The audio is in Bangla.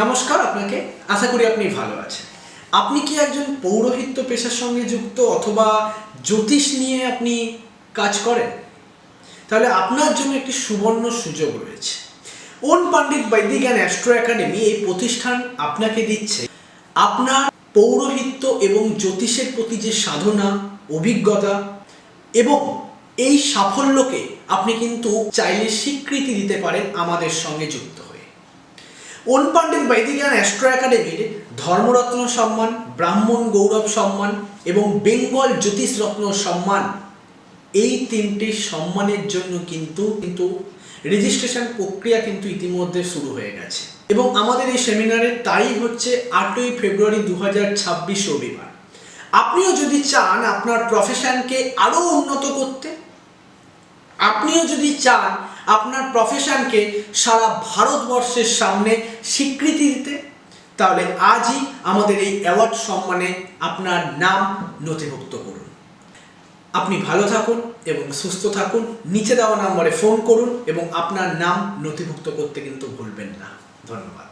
নমস্কার আপনাকে। আশা করি আপনি ভালো আছেন। আপনি কি একজন পৌরোহিত্য পেশার সঙ্গে যুক্ত অথবা জ্যোতিষ নিয়ে আপনি কাজ করেন? তাহলে আপনার জন্য একটি সুবর্ণ সুযোগ রয়েছে। ওন পণ্ডিত বৈদিক অ্যান্ড অ্যাস্ট্রো একাডেমি এই প্রতিষ্ঠান আপনাকে দিচ্ছে। আপনার পৌরোহিত্য এবং জ্যোতিষের প্রতি যে সাধনা, অভিজ্ঞতা এবং এই সাফল্যকে আপনি কিন্তু চাইলে স্বীকৃতি দিতে পারেন আমাদের সঙ্গে যুক্ত হয়ে ওন পণ্ডিত বৈদিক জ্ঞান অ্যাস্ট্রো একাডেমির ধর্মরত্ন সম্মান, ব্রাহ্মণ গৌরব সম্মান এবং বেঙ্গল জ্যোতিষ রত্ন সম্মান, এই তিনটি সম্মানের জন্য কিন্তু কিন্তু রেজিস্ট্রেশন প্রক্রিয়া কিন্তু ইতিমধ্যে শুরু হয়ে গেছে। এবং আমাদের এই সেমিনারের তারিখ হচ্ছে আটই ফেব্রুয়ারি দু রবিবার। আপনিও যদি চান আপনার প্রফেশনকে আরও উন্নত করতে, আপনিও যদি চান আপনার প্রফেশনকে সারা ভারতবর্ষের সামনে স্বীকৃতি দিতে, তাহলে আজই আমাদের এই অ্যাওয়ার্ড সম্মানে আপনার নাম নথিভুক্ত করুন। আপনি ভালো থাকুন এবং সুস্থ থাকুন, নিচে দেওয়া নম্বরে ফোন করুন এবং আপনার নাম নথিভুক্ত করতে কিন্তু ভুলবেন না। ধন্যবাদ।